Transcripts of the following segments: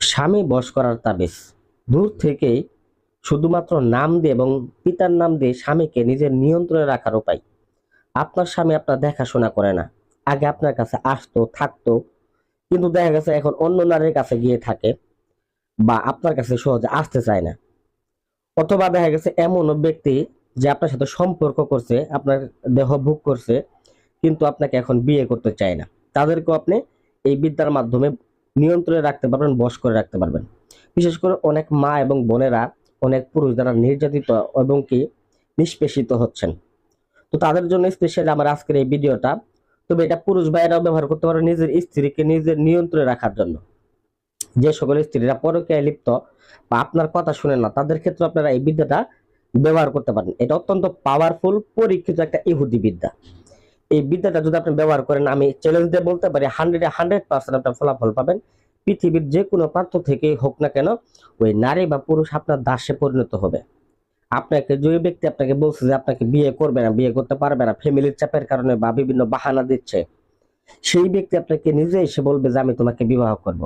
স্বামী বস করার তাবিজ দূর থেকেই শুধুমাত্র নাম দিয়ে এবং পিতার নাম দিয়ে স্বামীকে নিজের নিয়ন্ত্রণে রাখার উপায়। আপনার স্বামী আপনার দেখাশোনা করে না। আগে আপনার কাছে আসতো, থাকতো, কিন্তু দেখা গেছে এখন অন্য নারীর কাছে গিয়ে থাকে বা আপনার কাছে সহজে আসতে চায় না। অথবা দেখা গেছে এমনও ব্যক্তি যে আপনার সাথে সম্পর্ক করছে, আপনার দেহ ভোগ করছে, কিন্তু আপনাকে এখন বিয়ে করতে চায় না। তাদেরকেও আপনি এই বিদ্যার মাধ্যমে নিয়ন্ত্রণে রাখতে পারবেন, বশ করে রাখতে পারবেন। বিশেষ করে অনেক মা এবং বোনেরা অনেক পুরুষ যারা নির্যাতিত এবং কি নিষ্পেষিত হচ্ছেন। তো তাদের জন্য স্পেশালি আমার আজকের এই ভিডিওটা। তবে এটা পুরুষ ভাইয়েরাও ব্যবহার করতে পারে নিজের স্ত্রীকে নিজের নিয়ন্ত্রণে রাখার জন্য। যে সকল স্ত্রীরা পরকীয়ায় লিপ্ত বা আপনার কথা শুনে না, তাদের ক্ষেত্রে আপনারা এই বিদ্যাটা ব্যবহার করতে পারেন। এটা অত্যন্ত পাওয়ারফুল পরীক্ষিত একটা ইহুদি বিদ্যা। এই বিদ্যাটা যদি আপনি ব্যবহার করেন, আমি চ্যালেঞ্জ দিয়ে বলতে পারি হান্ড্রেডে হান্ড্রেড পার্সেন্ট আপনার ফলাফল পাবেন। পৃথিবীর যে কোনো প্রান্ত থেকে হোক না কেন, ওই নারী বা পুরুষ আপনার দাসে পরিণত হবে। আপনাকে, যে ব্যক্তি আপনাকে বলছে যে আপনাকে বিয়ে করবে না, বিয়ে করতে পারবে না ফ্যামিলির চাপের কারণে বা বিভিন্ন বাহানা দিচ্ছে, সেই ব্যক্তি আপনাকে নিজে এসে বলবে যে, আমি তোমাকে বিবাহ করব।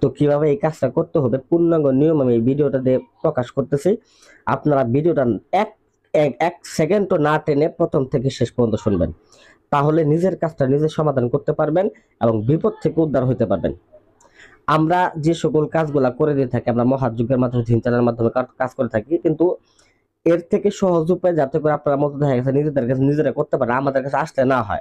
তো কীভাবে এই কাজটা করতে হবে? পূর্ণাঙ্গ নিয়ম আমি এই ভিডিওটা দিয়ে প্রকাশ করতেছি। আপনারা ভিডিওটা এক এক এক সেকেন্ডও না টেনে প্রথম থেকে শেষ পর্যন্ত শুনবেন। তাহলে নিজের কাজটা নিজে সমাধান করতে পারবেন এবং বিপদ থেকে উদ্ধার হতে পারবেন। আমরা যে সকল কাজগুলা করে দিয়ে থাকি, আমরা মহাযুগের মাধ্যমে চিন্তার মাধ্যমে কাজ- করে থাকি, কিন্তু এর থেকে সহজ উপায় যাতে করে আপনারা মতো দেখা গেছে নিজেদের কাছে নিজেরা করতে পারে, আমাদের কাছে আসতে না হয়।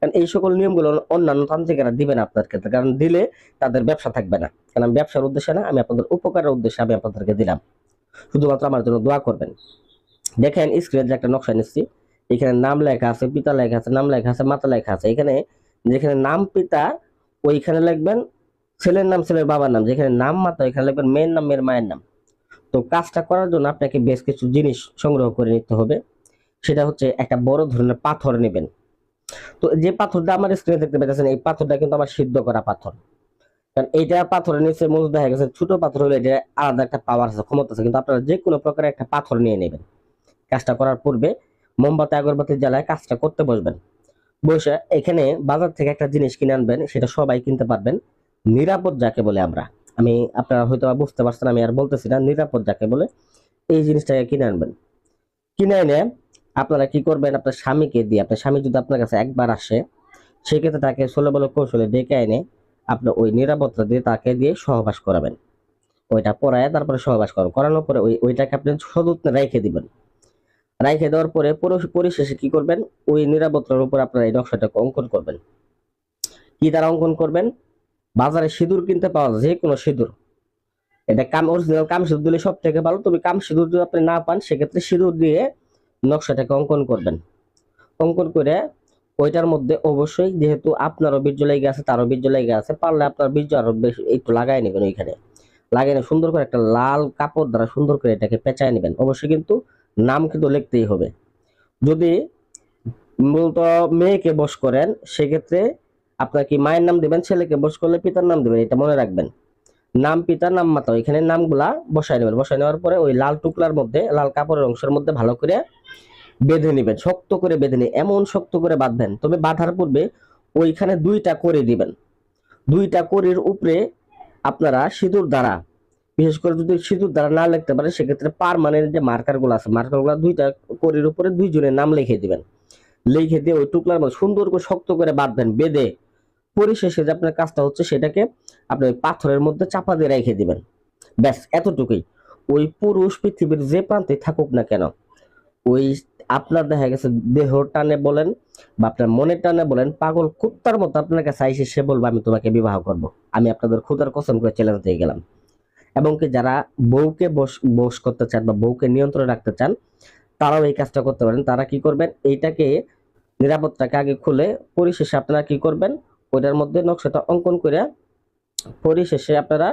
কারণ এই সকল নিয়মগুলো অন্যান্য তান্ত্রিকেরা দিবে না আপনার ক্ষেত্রে, কারণ দিলে তাদের ব্যবসা থাকবে না। কারণ ব্যবসার উদ্দেশ্যে না, আমি আপনাদের উপকারের উদ্দেশ্যে আমি আপনাদেরকে দিলাম। শুধুমাত্র আমার জন্য দোয়া করবেন। দেখেন স্ক্রিনে যে একটা নকশা নিচ্ছি, এখানে নাম লেখা আছে, পিতা লেখা আছে, নাম লেখা আছে, মাতা লেখা আছে। এখানে যেখানে নাম পিতা, ওইখানে লিখবেন ছেলের নাম, ছেলের বাবার নাম। যেখানে নাম মাতা, ওইখানে লিখবেন মেয়ের নাম, মেয়ের মায়ের নাম। তো কাজটা করার জন্য আপনাকে বেশ কিছু জিনিস সংগ্রহ করে নিতে হবে। সেটা হচ্ছে একটা বড় ধরনের পাথর নেবেন। তো যে পাথরটা আমার স্ক্রিনে দেখতে পাচ্ছেন এই পাথরটা কিন্তু আমার সিদ্ধ করা পাথর। কারণ এইটা পাথরের নিচে মজুদ দেখা গেছে, ছোট পাথর হলে এটা আলাদা একটা পাওয়ার আছে, ক্ষমতা আছে। কিন্তু আপনারা যে কোনো প্রকারের একটা পাথর নিয়ে নেবেন। কাজটা করার পূর্বে মোমবাতি, আগরবাতি জ্বালায় কাজটা করতে বসবেন। বসে এখানে বাজার থেকে একটা জিনিস কিনে আনবেন, সেটা সবাই কিনতে পারবেন। নিরাপদ যাকে বলে আমরা। আমি, আপনারা হয়তো বুঝতে পারছেন, আমি আর বলতেছি না, নিরাপদ যাকে বলে এই জিনিসটাকে কিনে আনবেন। কিনে এনে আপনারা কি করবেন, আপনার স্বামীকে দিয়ে, আপনার স্বামী যদি আপনার কাছে একবার আসে, সেক্ষেত্রে তাকে ষোলো বলো কৌশলে ডেকে এনে আপনি ওই নিরাপত্তা দিয়ে তাকে দিয়ে সহবাস করাবেন। ওইটা পরায় তারপরে সহবাস করাবেন। করানোর পরে ওই, ওইটাকে আপনি সযত্নে রেখে দিবেন। রেখে দেওয়ার পরে পরিশেষে কি করবেন? ওই নিরাপত্তার উপর আপনারা এই নকশাটাকে অঙ্কন করবেন। কি দ্বারা অঙ্কন করবেন? বাজারে সিঁদুর কিনতে পাওয়া যায় যে কোনো সিঁদুর। এটা কাম অরিজিনাল কাম সিঁদুর দিলে সব থেকে ভালো। তবে কাম সিঁদুর যদি আপনি না পান, সেক্ষেত্রে সিঁদুর দিয়ে নকশাটাকে অঙ্কন করবেন। অঙ্কন করে ওইটার মধ্যে অবশ্যই যেহেতু আপনারও বীর্য লেগে আছে, তারও বীর্য লেগে আছে, পারলে আপনার বীর্য আরও বেশি একটু লাগাই নেবেন ওইখানে। লাগিয়ে সুন্দর করে একটা লাল কাপড় দ্বারা সুন্দর করে এটাকে পেঁচায় নেবেন। অবশ্যই কিন্তু নাম কিন্তু লিখতেই হবে। যদি মূলত মেয়েকে বস করেন, সেক্ষেত্রে আপনার কি মায়ের নাম দেবেন, ছেলেকে বস করলে পিতার নাম দেবেন, এটা মনে রাখবেন। নাম পিতা নাম মাতা এখানে নামগুলা বসায় নেবেন। বসায় নেওয়ার পরে ওই লাল টুকলার মধ্যে, লাল কাপড়ের অংশের মধ্যে ভালো করে বেঁধে নেবেন, শক্ত করে বেঁধে নিয়ে, এমন শক্ত করে বাঁধবেন, তবে বাঁধার পূর্বে ওইখানে দুইটা করে দিবেন। দুইটা করির উপরে আপনারা সিঁদুর দ্বারা বিশেষ করে যদি সিঁদুর দ্বারা না লিখতে পারে, সেক্ষেত্রে পারমানেন্ট যে মার্কারগুলো আছে মার্কারগুলো দুইটা করির উপরে দুইজনের নাম লিখে দিবেন। লিখে দিয়ে ওই টুকলার মধ্যে সুন্দর করে শক্ত করে বাঁধবেন, বেঁধে পরিশেষে যে আপনার কাজটা হচ্ছে সেটাকে আপনি পাথরের মধ্যে চাপা দিয়ে রেখে দিবেন। ব্যাস, এতটুকুই। ওই পুরুষ পৃথিবীর যে প্রান্তে থাকুক না কেন, ওই আপনার দেখা গেছে দেহ টানে বলেন বা আপনার মনের টানে বলেন, পাগল কুত্তার মতো আপনার কাছে আইসে সে বলবে, আমি তোমাকে বিবাহ করব। আমি আপনাদের ক্ষুদার কসম করে চ্যালেঞ্জ দিয়ে গেলাম। এবং কি যারা বউকে বস বস করতে চান বা বউকে নিয়ন্ত্রণে রাখতে চান, তারাও এই কাজটা করতে পারেন। তারা কি করবেন? এইটাকে নিরাপত্তাকে আগে খুলে পরিশেষে আপনারা কি করবেন? ওইটার মধ্যে নকশাটা অঙ্কন করে পরিশেষে আপনারা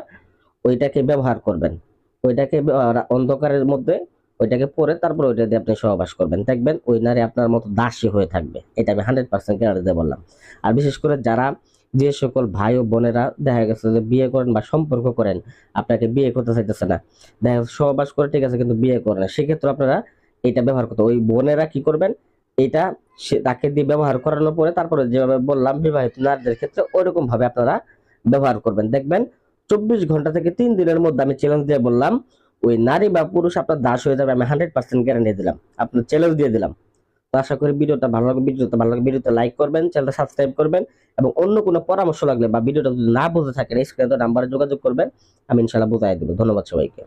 ওইটাকে ব্যবহার করবেন। ওইটাকে অন্ধকারের মধ্যে ওইটাকে পরে তারপর ওইটা দিয়ে আপনি সহবাস করবেন। দেখবেন ওই নারী আপনার মতো দাসী হয়ে থাকবে। এটা আমি হান্ড্রেড পার্সেন্ট গ্যারান্টি দিয়ে বললাম। আর বিশেষ করে যারা যে সকল ভাই ও বোনেরা দেখা গেছে যে বিয়ে করেন বা সম্পর্ক করেন, আপনাকে বিয়ে করতে চাইতেছে না। দেখা গেছে সহবাস করে ঠিক আছে, কিন্তু বিয়ে করেন না। সেক্ষেত্রে আপনারা এটা ব্যবহার করতে ওই বোনেরা কি করবেন? এটা সে তাকে দিয়ে ব্যবহার করানোর পরে তারপরে যেভাবে বললাম, বিবাহিত নারীদের ক্ষেত্রে ওইরকম ভাবে আপনারা ব্যবহার করবেন। দেখবেন, চব্বিশ ঘণ্টা থেকে তিন দিনের মধ্যে আমি চ্যালেঞ্জ দিয়ে বললাম, ওই নারী বা পুরুষ আপনার দাস হয়ে যাবে, আমি হান্ড্রেড পার্সেন্ট গ্যারান্টি দিলাম। আপনার চ্যালেঞ্জ দিয়ে দিলাম। তো আশা করি ভিডিওটা ভালো লাগবে। ভিডিওটা ভালো লাগবে ভিডিওতে লাইক করবেন চ্যানেলটা সাবস্ক্রাইব করবেন এবং অন্য কোনো পরামর্শ লাগলে বা ভিডিওটা যদি না বুঝে থাকেন স্ক্রিনে নাম্বারে যোগাযোগ করবেন, আমি ইনশাল্লাহ বুঝাই দেবো। ধন্যবাদ সবাইকে।